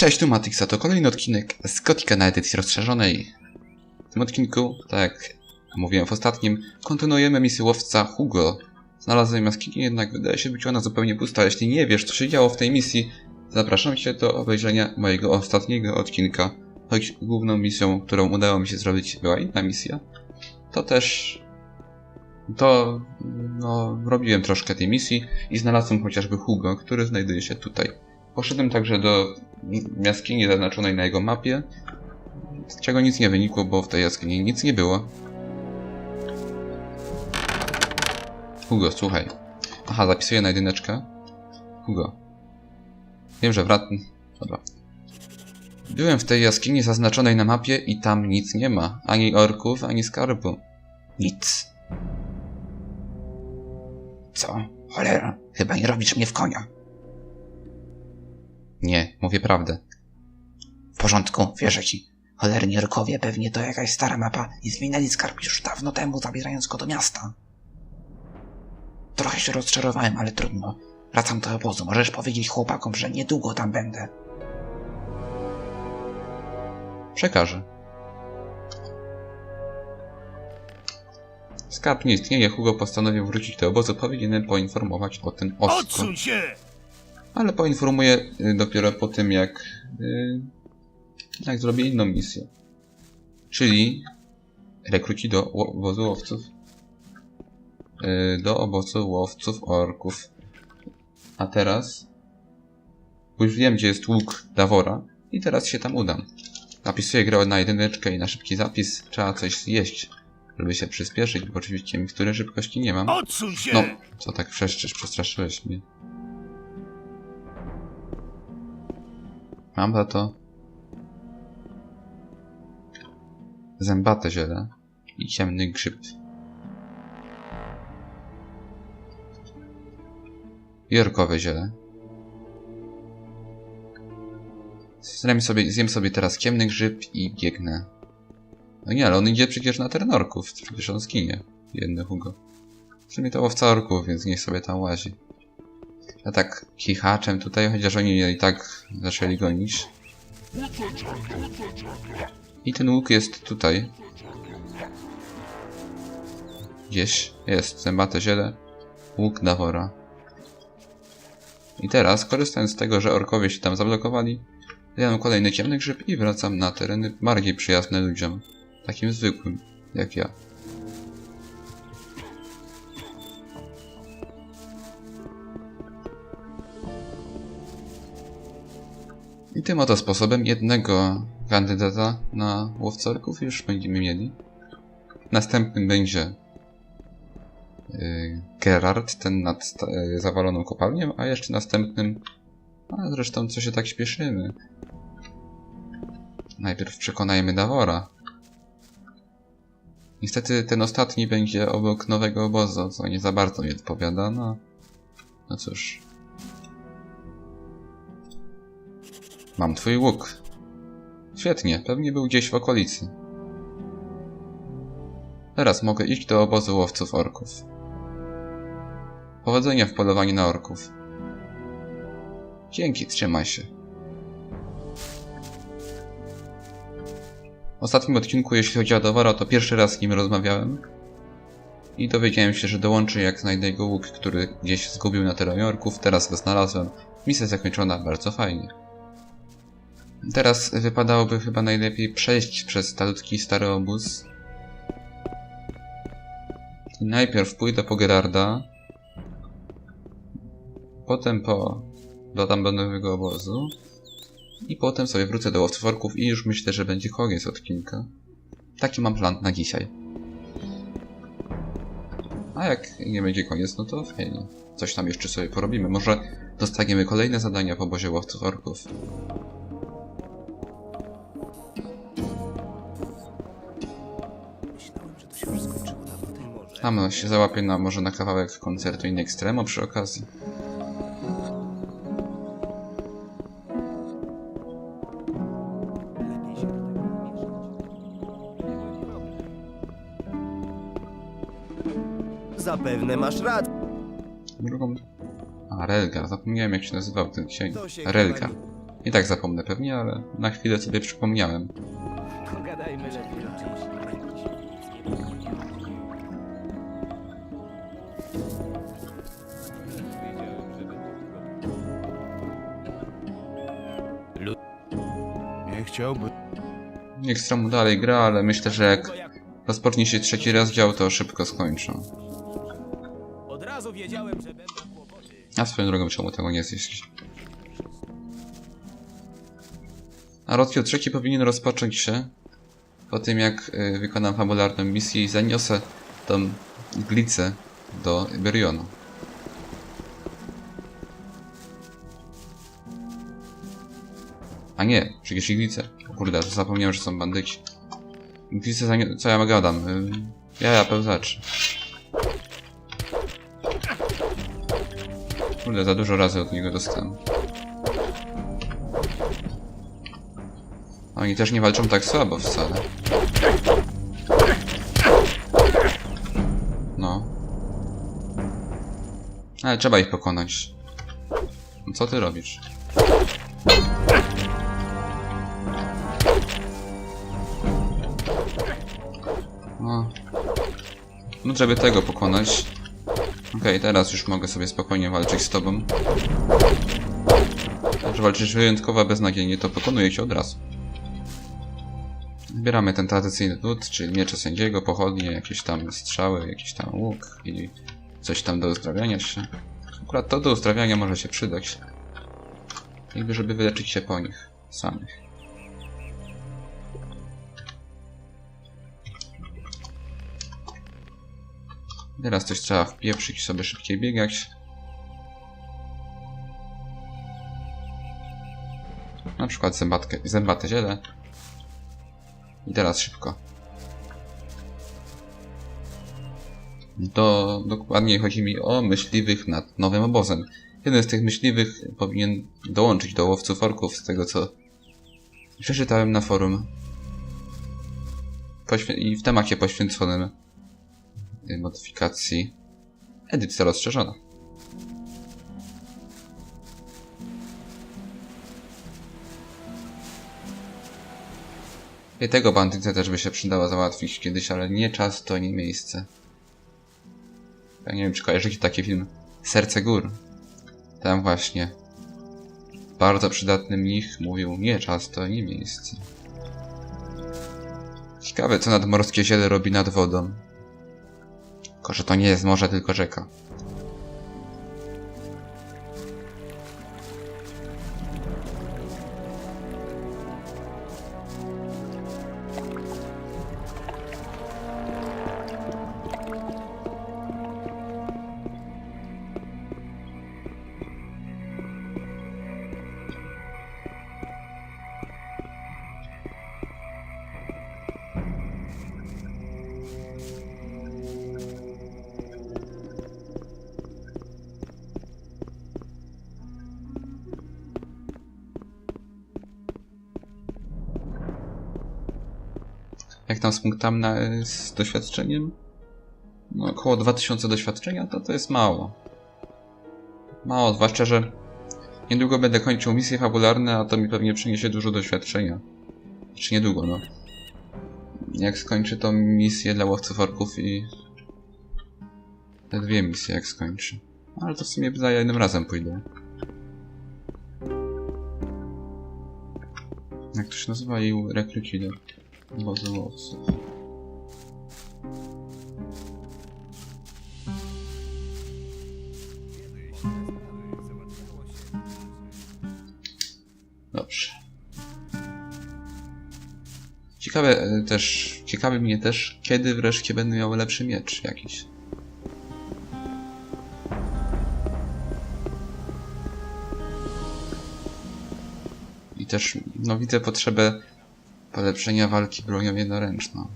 Cześć, tu Matix, a to kolejny odcinek z Gotika na edycji rozszerzonej. W tym odcinku, tak jak mówiłem w ostatnim, kontynuujemy misję łowca Hugo. Znalazłem jaskinię, jednak wydaje się być ona zupełnie pusta. Jeśli nie wiesz, co się działo w tej misji, zapraszam cię do obejrzenia mojego ostatniego odcinka. Choć główną misją, którą udało mi się zrobić, była inna misja, to też to no, robiłem troszkę tej misji i znalazłem chociażby Hugo, który znajduje się tutaj. Poszedłem także do jaskini zaznaczonej na jego mapie, z czego nic nie wynikło, bo w tej jaskini nic nie było. Hugo, słuchaj. Aha, zapisuję na jedyneczkę. Hugo. Wiem, że wrat... Dobra. Byłem w tej jaskini zaznaczonej na mapie i tam nic nie ma. Ani orków, ani skarbu. Nic. Co? Cholera, chyba nie robisz mnie w konia. Nie, mówię prawdę. W porządku, wierzę ci. Cholerni orkowie, pewnie to jakaś stara mapa i zwinęli skarb już dawno temu, zabierając go do miasta. Trochę się rozczarowałem, ale trudno. Wracam do obozu. Możesz powiedzieć chłopakom, że niedługo tam będę. Przekażę. Skarb nie istnieje, Hugo postanowił wrócić do obozu, powinienem poinformować o tym ostro. Odsuń się! Ale poinformuję y, dopiero po tym, jak, y, jak zrobię inną misję. Czyli rekruci do obozu łowców. Y, Do obozu łowców orków. A teraz... Już wiem, gdzie jest łuk Davora i teraz się tam udam. Napisuję grę na jedyneczkę i na szybki zapis. Trzeba coś zjeść, żeby się przyspieszyć, bo oczywiście mikstury szybkości nie mam. No, co tak wrzeszczysz? Przestraszyłeś mnie. Mam to zębate ziele i ciemny grzyb. Jorkowe ziele. Zjem sobie, zjem sobie teraz ciemny grzyb i biegnę. No nie, ale on idzie przecież na teren orków. Przecież on skinie. Jedny Hugo. W sumie to łowca orków, więc niech sobie tam łazi. Ja tak chichaczem tutaj, chociaż oni i tak zaczęli gonić. I ten łuk jest tutaj. Gdzieś jest zębate ziele. Łuk Davora. I teraz, korzystając z tego, że orkowie się tam zablokowali, zjadam kolejny ciemny grzyb i wracam na tereny bardziej przyjazne ludziom. Takim zwykłym, jak ja. I tym oto sposobem jednego kandydata na łowcorków już będziemy mieli. Następnym będzie yy, Gerard, ten nad yy, zawaloną kopalnią, a jeszcze następnym... A zresztą co się tak śpieszymy? Najpierw przekonajmy Davora. Niestety ten ostatni będzie obok nowego obozu, co nie za bardzo mi odpowiada, no... No cóż... Mam twój łuk. Świetnie, pewnie był gdzieś w okolicy. Teraz mogę iść do obozu łowców orków. Powodzenia w polowaniu na orków. Dzięki, trzymaj się. W ostatnim odcinku, jeśli chodzi o Dowara, to pierwszy raz z nim rozmawiałem. I dowiedziałem się, że dołączy jak znajdę jego łuk, który gdzieś zgubił na terenie orków. Teraz go znalazłem. Misja zakończona bardzo fajnie. Teraz wypadałoby chyba najlepiej przejść przez talutki stary obóz. I najpierw pójdę po Gerarda. Potem po... do tamtego obozu. I potem sobie wrócę do łowców orków i już myślę, że będzie koniec odcinka. Taki mam plan na dzisiaj. A jak nie będzie koniec, no to fajnie. Coś tam jeszcze sobie porobimy. Może dostaniemy kolejne zadania w obozie łowców orków. Tam no, się załapię na, może na kawałek koncertu in extremo przy okazji. Zapewne masz rację. Drugą... A, Relgar. Zapomniałem jak się nazywał ten księg. Relgar. I tak zapomnę pewnie, ale na chwilę sobie przypomniałem. Pogadajmy lepiej Nie chciałby. Niech Stromu dalej gra, ale myślę, że jak rozpocznie się trzeci rozdział, to szybko skończą. Od razu wiedziałem, że będą kłopoty. A swoją drogą czemu tego nie zjeść? A rozdział trzeci powinien rozpocząć się po tym, jak y, wykonam fabularną misję i zaniosę tą glicę do Iberionu. A nie, przecież iglicę. O kurde, to zapomniałem, że są bandyci. Iglicę zani- co ja gadam? Ja, ja, pełzacz. Kurde, za dużo razy od niego dostałem. Oni też nie walczą tak słabo wcale. No. Ale trzeba ich pokonać. Co ty robisz? No żeby tego pokonać. Okej, teraz już mogę sobie spokojnie walczyć z tobą. Że walczysz wyjątkowo beznadziejnie, to pokonuję cię od razu. Zbieramy ten tradycyjny lód, czyli miecze sędziego, pochodnie, jakieś tam strzały, jakiś tam łuk i coś tam do uzdrawiania się. Akurat to do uzdrawiania może się przydać. Jakby żeby wyleczyć się po nich samych. Teraz coś trzeba wpieprzyć i sobie szybciej biegać. Na przykład zębatkę, zębate ziele. I teraz szybko. To dokładniej chodzi mi o myśliwych nad nowym obozem. Jeden z tych myśliwych powinien dołączyć do łowców orków, z tego co przeczytałem na forum. I w temacie poświęconym modyfikacji edycja rozszerzona. I tego bandytę też by się przydało załatwić kiedyś, ale nie czas to nie miejsce. Ja nie wiem, czy kojarzycie taki film Serce Gór. Tam właśnie bardzo przydatny mnich mówił nie czas to nie miejsce. Ciekawe, co nadmorskie ziele robi nad wodą. Że to nie jest morze, tylko rzeka. Tam z punktami na, z doświadczeniem? No, około 2000 doświadczenia to to jest mało. Mało, zwłaszcza, że niedługo będę kończył misje fabularne, a to mi pewnie przyniesie dużo doświadczenia. Czy niedługo, no. Jak skończę tą misję dla łowców orków i... Te dwie misje jak skończę. Ale to w sumie za jednym razem pójdę. Jak to się nazywa? I rekruci obozu łowców. Dobrze. Ciekawe e, też, ciekawi mnie też, kiedy wreszcie będę miał lepszy miecz jakiś. I też, no widzę potrzebę polepszenia walki bronią jednoręczną.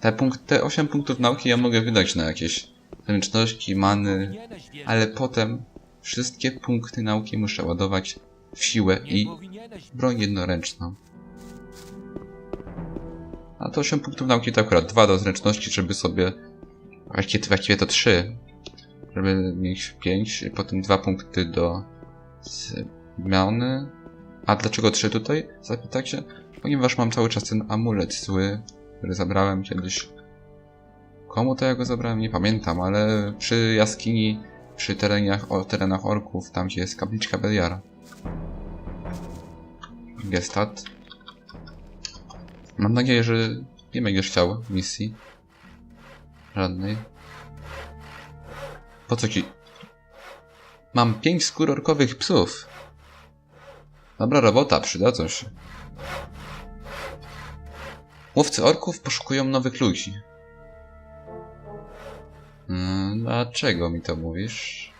Te, punkt, te 8 punktów nauki ja mogę wydać na jakieś zręczności, many, ale potem wszystkie punkty nauki muszę ładować w siłę i broń jednoręczną. A to 8 punktów nauki to akurat 2 do zręczności, żeby sobie... Właściwie, właściwie to 3. Żeby mieć 5, potem 2 punkty do zmiany A dlaczego trzy tutaj? Zapytacie? Ponieważ mam cały czas ten amulet zły, który zabrałem kiedyś. Komu to ja go zabrałem? Nie pamiętam, ale przy jaskini, przy o, terenach orków, tam gdzie jest kapliczka Beliara. Gestat. Mam nadzieję, że nie będziesz chciał misji. Żadnej. Po co ci? Mam pięć skór orkowych psów. Dobra robota, przydadzą się. Łowcy orków poszukują nowych ludzi. Mm, Dlaczego mi to mówisz?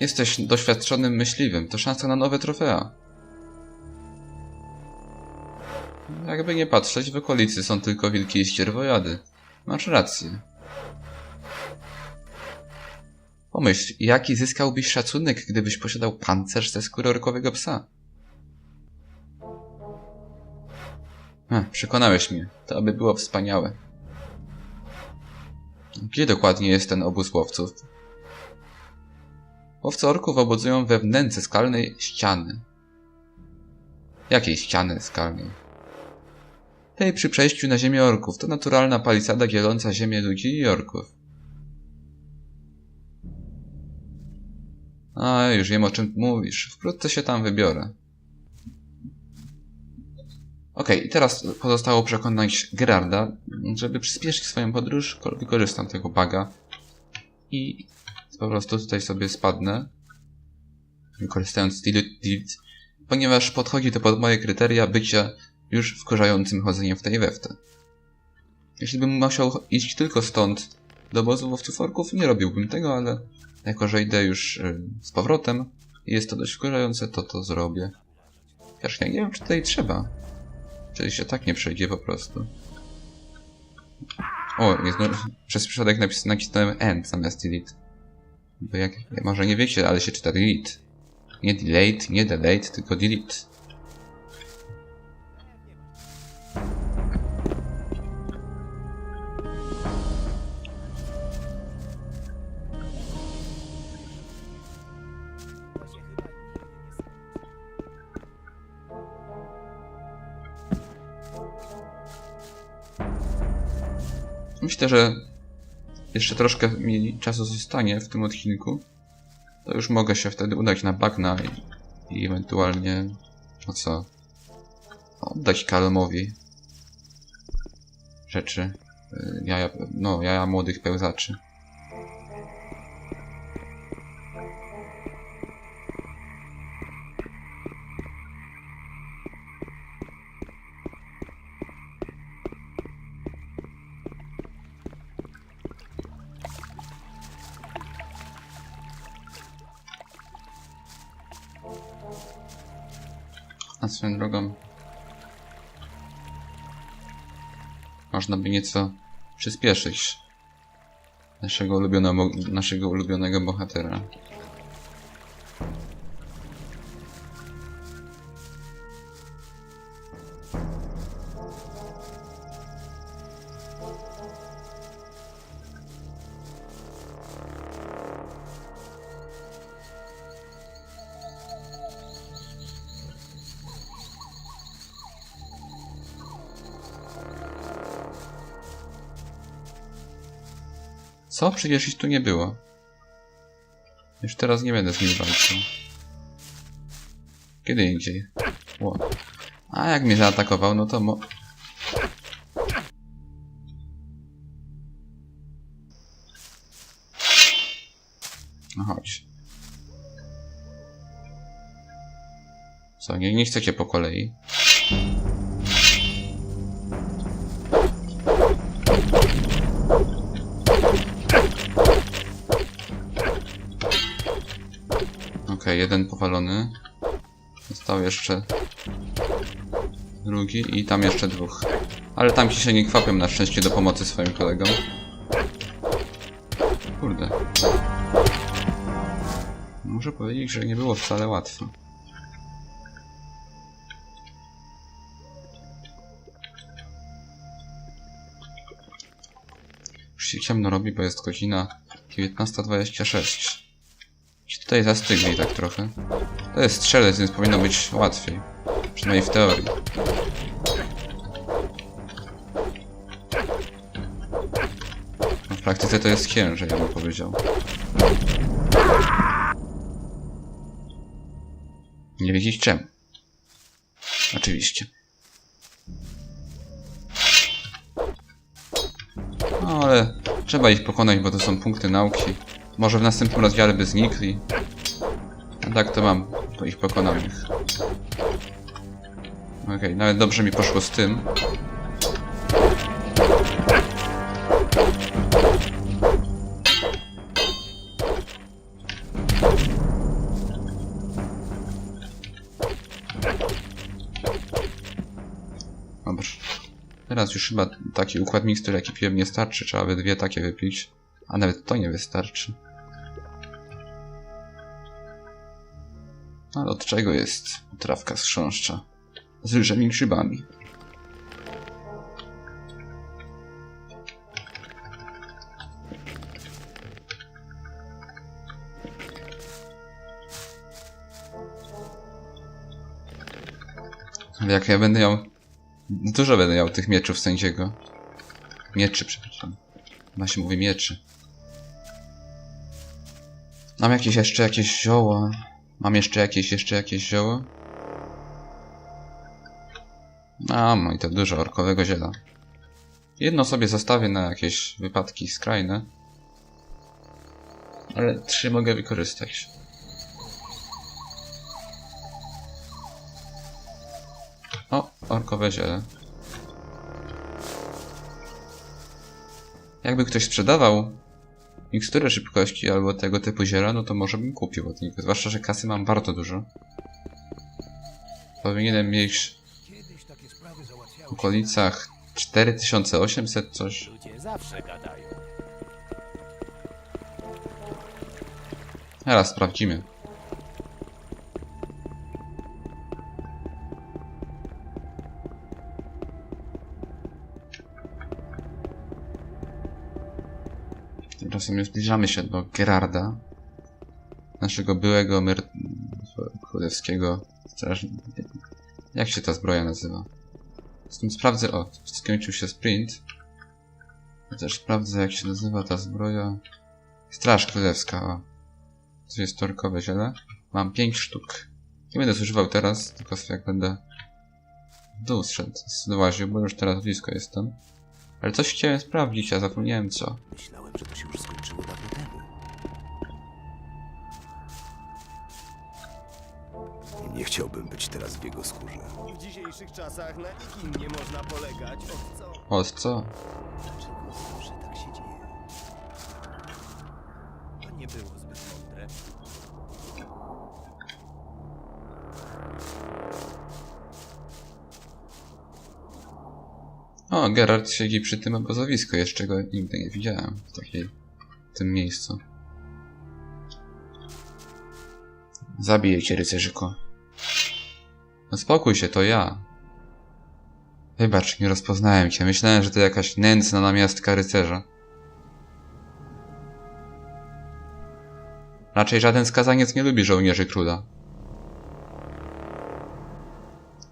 Jesteś doświadczonym myśliwym. To szansa na nowe trofea. Jakby nie patrzeć, w okolicy są tylko wilki i ścierwojady. Masz rację. Pomyśl, jaki zyskałbyś szacunek, gdybyś posiadał pancerz ze skóry orkowego psa? Ech, przekonałeś mnie. To by było wspaniałe. Gdzie dokładnie jest ten obóz łowców? Łowcy orków obozują we wnęce skalnej ściany. Jakiej ściany skalnej? Tej przy przejściu na ziemię orków. To naturalna palisada dzieląca ziemię ludzi i orków. A, już wiem o czym mówisz. Wkrótce się tam wybiorę. Okej, i teraz pozostało przekonać Gerarda, żeby przyspieszyć swoją podróż, ko- wykorzystam tego baga i po prostu tutaj sobie spadnę, wykorzystując delete, ponieważ podchodzi to pod moje kryteria bycia już wkurzającym chodzeniem w tej we w te. Jeśli bym musiał iść tylko stąd do obozu łowców orków, nie robiłbym tego, ale jako, że idę już y, z powrotem i jest to dość wkurzające, to to zrobię. Chociaż ja nie wiem, czy tutaj trzeba. Czy się tak nie przejdzie po prostu. O, jest, no, przez przypadek napis, nacisnąłem end zamiast delete. Bo jak, może nie wiecie, ale się czyta delete. Nie delete, nie delete, tylko delete. Myślę, że jeszcze troszkę mi czasu zostanie w tym odcinku. To już mogę się wtedy udać na bagna i, i ewentualnie, no co, oddać Kalmowi rzeczy. y, Jaja, no, jaja młodych pełzaczy. A swoją drogą. Można by nieco przyspieszyć naszego ulubionego, naszego ulubionego bohatera. Co? Przecież ich tu nie było. Już teraz nie będę z nim walczył. Kiedy indziej. Ło. A jak mnie zaatakował, no to mo... No chodź. Co, nie, nie chcecie po kolei? Jeden powalony. Został jeszcze drugi i tam jeszcze dwóch. Ale tam ci się nie kwapią na szczęście do pomocy swoim kolegom. Kurde. Muszę powiedzieć, że nie było wcale łatwo. Już się ciemno robi, bo jest godzina 19.26. Tutaj zastygli tak trochę. To jest strzelec, więc powinno być łatwiej. Przynajmniej w teorii. No w praktyce to jest ciężej, ja bym powiedział. Nie wiedzieć czemu. Oczywiście. No ale trzeba ich pokonać, bo to są punkty nauki. Może w następnym rozdziale by znikli. Tak to mam po ich pokonanych. Okej, nawet dobrze mi poszło z tym. Dobrze. Teraz już chyba taki układ mikstur jaki piłem nie starczy, trzeba by dwie takie wypić. A nawet to nie wystarczy. Ale od czego jest trawka z chrząszcza? Z ryżem i grzybami. Ale jak ja będę miał... Dużo będę miał tych mieczów sędziego. Mieczy, przepraszam. Ma się mówi mieczy. Mam jakieś jeszcze jakieś zioła. Mam jeszcze jakieś, jeszcze jakieś zioło? Mam i to dużo orkowego ziela. Jedno sobie zostawię na jakieś wypadki skrajne. Ale trzy mogę wykorzystać. O, orkowe ziele. Jakby ktoś sprzedawał miksturę szybkości albo tego typu ziela, no to może bym kupił od niego. Zwłaszcza, że kasy mam bardzo dużo. Powinienem mieć w okolicach 4800 coś. Teraz sprawdzimy. Już zbliżamy się do Gerarda, naszego byłego myr... królewskiego strażnika. Jak się ta zbroja nazywa? Z tym sprawdzę. O, skończył się sprint. Też sprawdzę, jak się nazywa ta zbroja. Straż królewska. O. To jest torkowe ziele. Mam 5 sztuk. Nie będę zużywał teraz, tylko sobie jak będę w dół zszedł, złaził, bo już teraz blisko jestem. Ale coś chciałem sprawdzić, a zapomniałem co. Myślałem, że to się już skończyło dawno temu. Nie chciałbym być teraz w jego skórze. W dzisiejszych czasach na nikim nie można polegać. Od co? O, co? Dlaczego zawsze tak się dzieje? To nie było O, Gerard siedzi przy tym obozowisku. Jeszcze go nigdy nie widziałem w takiej... w tym miejscu. Zabiję cię, rycerzyku. No spokój się, to ja. Wybacz, nie rozpoznałem cię. Myślałem, że to jakaś nędzna namiastka rycerza. Raczej żaden skazaniec nie lubi żołnierzy króla.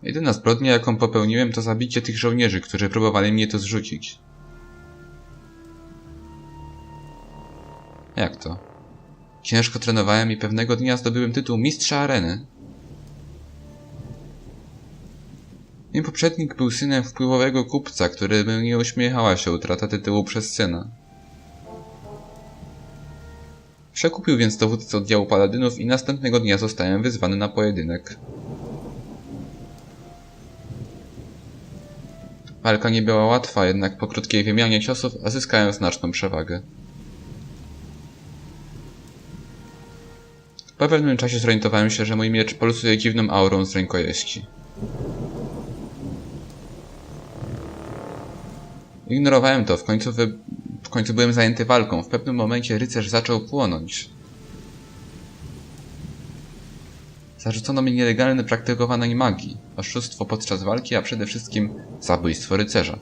Jedyna zbrodnia, jaką popełniłem, to zabicie tych żołnierzy, którzy próbowali mnie to zrzucić. Jak to? Ciężko trenowałem i pewnego dnia zdobyłem tytuł mistrza areny. Mój poprzednik był synem wpływowego kupca, któremu nie uśmiechała się utrata tytułu przez syna. Przekupił więc dowódcę oddziału paladynów i następnego dnia zostałem wyzwany na pojedynek. Walka nie była łatwa, jednak po krótkiej wymianie ciosów zyskałem znaczną przewagę. Po pewnym czasie zorientowałem się, że mój miecz pulsuje dziwną aurą z rękojeści. Ignorowałem to, w końcu, wy... w końcu byłem zajęty walką. W pewnym momencie rycerz zaczął płonąć. Zarzucono mi nielegalne praktykowanie magii, oszustwo podczas walki, a przede wszystkim zabójstwo rycerza.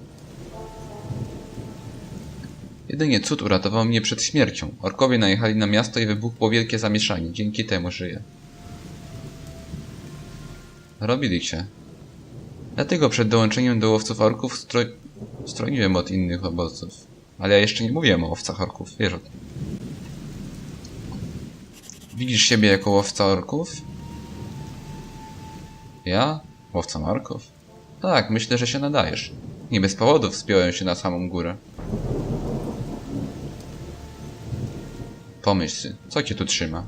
Jedynie cud uratował mnie przed śmiercią. Orkowie najechali na miasto i wybuchło wielkie zamieszanie. Dzięki temu żyję. Robili cię. Dlatego przed dołączeniem do łowców orków stro... stroniłem od innych obozów. Ale ja jeszcze nie mówiłem o łowcach orków, wiesz o tym. Widzisz siebie jako łowca orków? Ja? Łowca orków? Tak, myślę, że się nadajesz. Nie bez powodu wspiąłem się na samą górę. Pomyśl, co cię tu trzyma?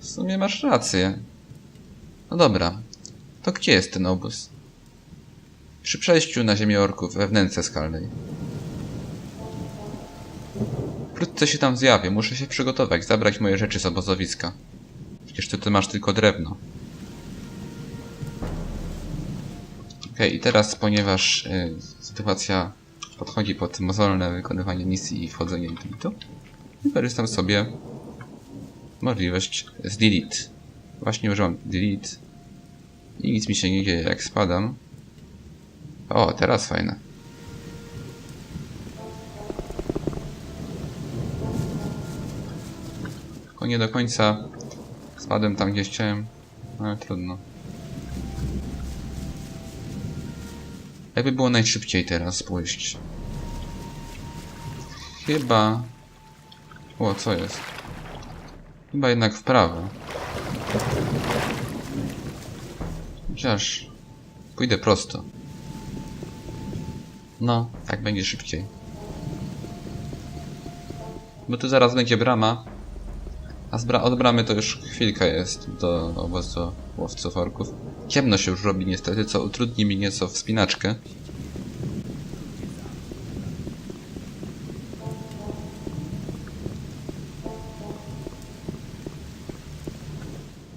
W sumie masz rację. No dobra, to gdzie jest ten obóz? Przy przejściu na ziemię orków we wnęce skalnej. Wkrótce się tam zjawię, muszę się przygotować, zabrać moje rzeczy z obozowiska. Przecież ty, ty masz tylko drewno. Okej, i teraz, ponieważ y, sytuacja podchodzi pod mozolne wykonywanie misji i wchodzenie do limitu, wykorzystam sobie możliwość z delete. Właśnie użyłam delete i nic mi się nie dzieje jak spadam. O, teraz fajne. Tylko nie do końca spadłem tam gdzie chciałem, ale trudno. Jakby było najszybciej teraz pójść. Chyba... O, co jest? Chyba jednak w prawo. Chociaż... Pójdę prosto. No, tak będzie szybciej. Bo tu zaraz będzie brama. A z bra od bramy to już chwilka jest do obozu łowców orków. Ciemno się już robi niestety, co utrudni mi nieco wspinaczkę.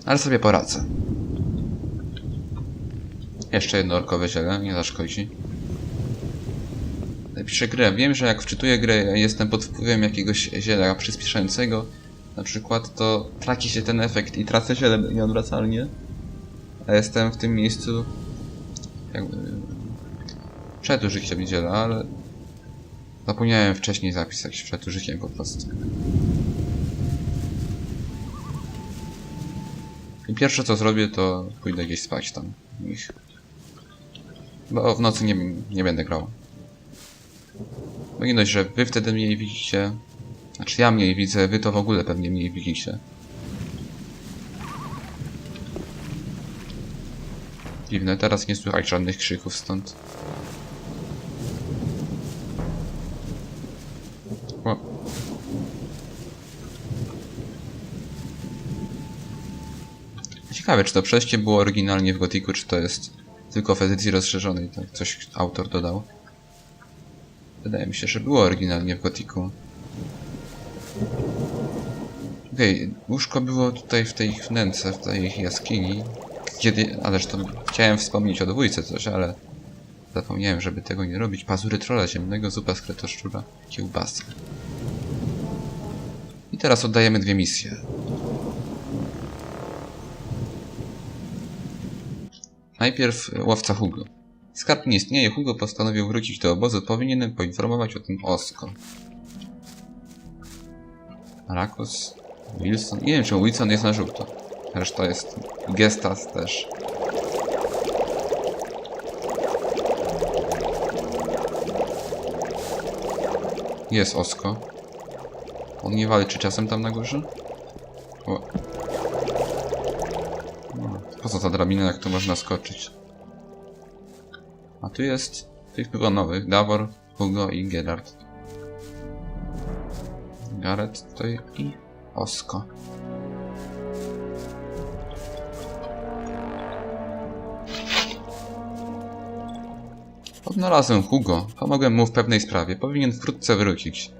Ale sobie poradzę. Jeszcze jedno orkowe ziele, nie zaszkodzi. Napiszę grę. Wiem, że jak wczytuję grę, jestem pod wpływem jakiegoś ziela przyspieszającego, na przykład, to traci się ten efekt i tracę ziele nieodwracalnie. A jestem w tym miejscu jakby przed użyciem ziela, ale zapomniałem wcześniej zapisać przed użyciem po prostu. I pierwsze co zrobię, to pójdę gdzieś spać tam. Bo w nocy nie, nie będę grał. Bo dość, że wy wtedy mniej widzicie. Znaczy ja mniej widzę, wy to w ogóle pewnie mniej widzicie. Dziwne, teraz nie słychać żadnych krzyków stąd. O. Ciekawe, czy to przejście było oryginalnie w Gotiku, czy to jest tylko w edycji rozszerzonej, tak coś autor dodał. Wydaje mi się, że było oryginalnie w Gotiku. Okej, okay, łóżko było tutaj w tej wnęce, w tej jaskini. Kiedy, ależ to chciałem wspomnieć o dwójce coś, ale zapomniałem, żeby tego nie robić. Pazury trola ziemnego, zupa z kretoszczura, kiełbasy. I teraz oddajemy dwie misje. Najpierw łowca Hugo. Skarb nie istnieje, Hugo postanowił wrócić do obozu, powinienem poinformować o tym Osko. Rakos, Wilson. Nie wiem, czy Wilson jest na żółto. Reszta jest Gestas też. Jest Osko. On nie walczy czasem tam na górze? O. No, po co ta drabina, jak to można skoczyć? A tu jest tych chyba nowych. Davor, Hugo i Gerard. Gareth tutaj i Osko. Odnalazłem Hugo. Pomogłem mu w pewnej sprawie. Powinien wkrótce wrócić.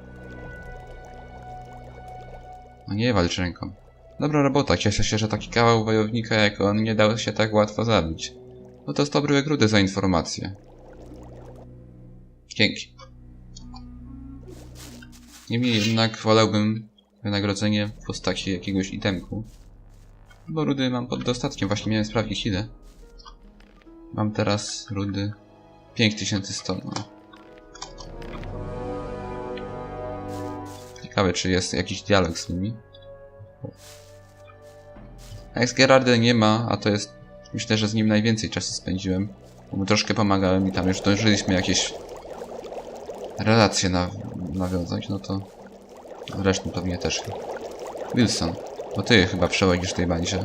No nie walcz ręką. Dobra robota. Cieszę się, że taki kawał wojownika jak on nie dał się tak łatwo zabić. No to 100 bryłek rudy za informację. Dzięki. Niemniej jednak wolałbym wynagrodzenie w postaci jakiegoś itemku. Bo rudy mam pod dostatkiem, właśnie miałem sprawdzić ile. Mam teraz rudy 5100. No. Ciekawe, czy jest jakiś dialog z nimi. Gerardem nie ma, a to jest... Myślę, że z nim najwięcej czasu spędziłem. Bo mu troszkę pomagałem i tam już dążyliśmy jakieś relacje na, nawiązać, no to zresztą pewnie też. Wilson, bo ty chyba przewodzisz tej bandzie.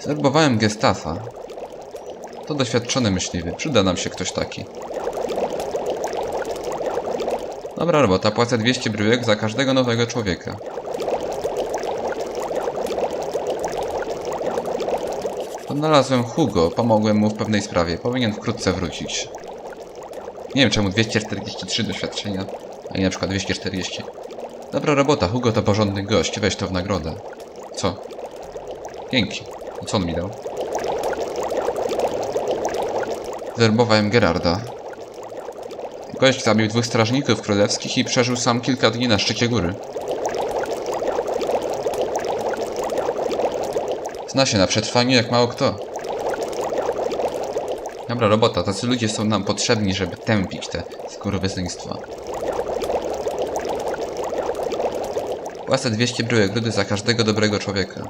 Zwerbowałem Gestafa. To doświadczony myśliwy, przyda nam się ktoś taki. Dobra robota, płacę 200 bryłek za każdego nowego człowieka. Odnalazłem Hugo, pomogłem mu w pewnej sprawie. Powinien wkrótce wrócić. Nie wiem czemu 243 doświadczenia, a nie na przykład 240. Dobra robota, Hugo to porządny gość, weź to w nagrodę. Co? Dzięki. A co on mi dał? Zerbowałem Gerarda. Gość zabił dwóch strażników królewskich i przeżył sam kilka dni na szczycie góry. Zna się na przetrwanie jak mało kto. Dobra robota, tacy ludzie są nam potrzebni, żeby tępić te skurwysyństwa. Płacę 200 bryłek rudy za każdego dobrego człowieka.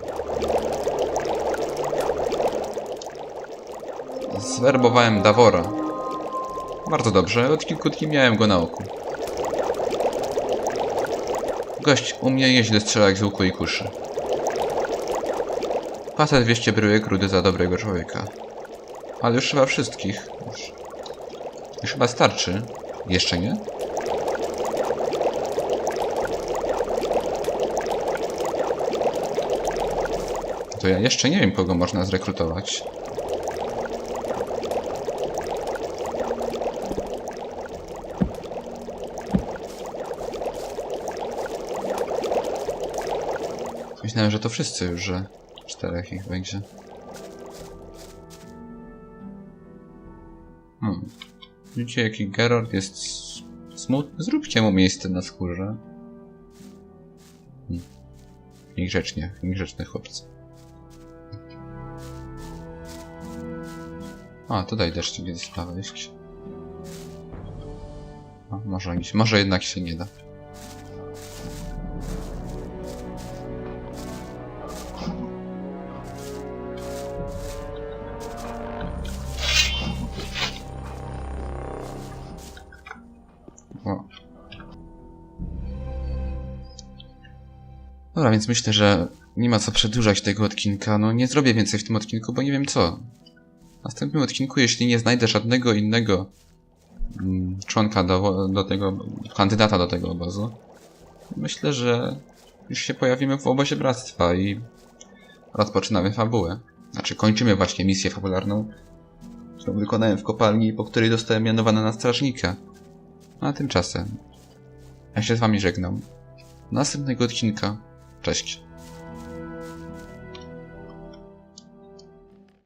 Zwerbowałem Davora. Bardzo dobrze, od kilku dni miałem go na oku. Gość u mnie nieźle strzela jak z łuku i kuszy. Płacę 200 bryłek rudy za dobrego człowieka. Ale już chyba wszystkich. Już, już chyba starczy. Jeszcze nie? To ja jeszcze nie wiem, kogo można zrekrutować. Myślałem, że to wszyscy już, że czterech ich będzie. Hmm. Widzicie, jaki Gerard jest smutny? Zróbcie mu miejsce na skórze. Hmm. Niegrzecznie, niegrzeczny chłopcy. A, tutaj też nie sprawa wejść. A, może, może jednak się nie da. Więc myślę, że nie ma co przedłużać tego odcinka. No nie zrobię więcej w tym odcinku, bo nie wiem co. W następnym odcinku, jeśli nie znajdę żadnego innego mm, członka do, do tego, kandydata do tego obozu, myślę, że już się pojawimy w obozie bractwa i rozpoczynamy fabułę. Znaczy, kończymy właśnie misję fabularną, którą wykonałem w kopalni, po której zostałem mianowany na strażnika. A tymczasem, ja się z wami żegnam. Do następnego odcinka. Cześć.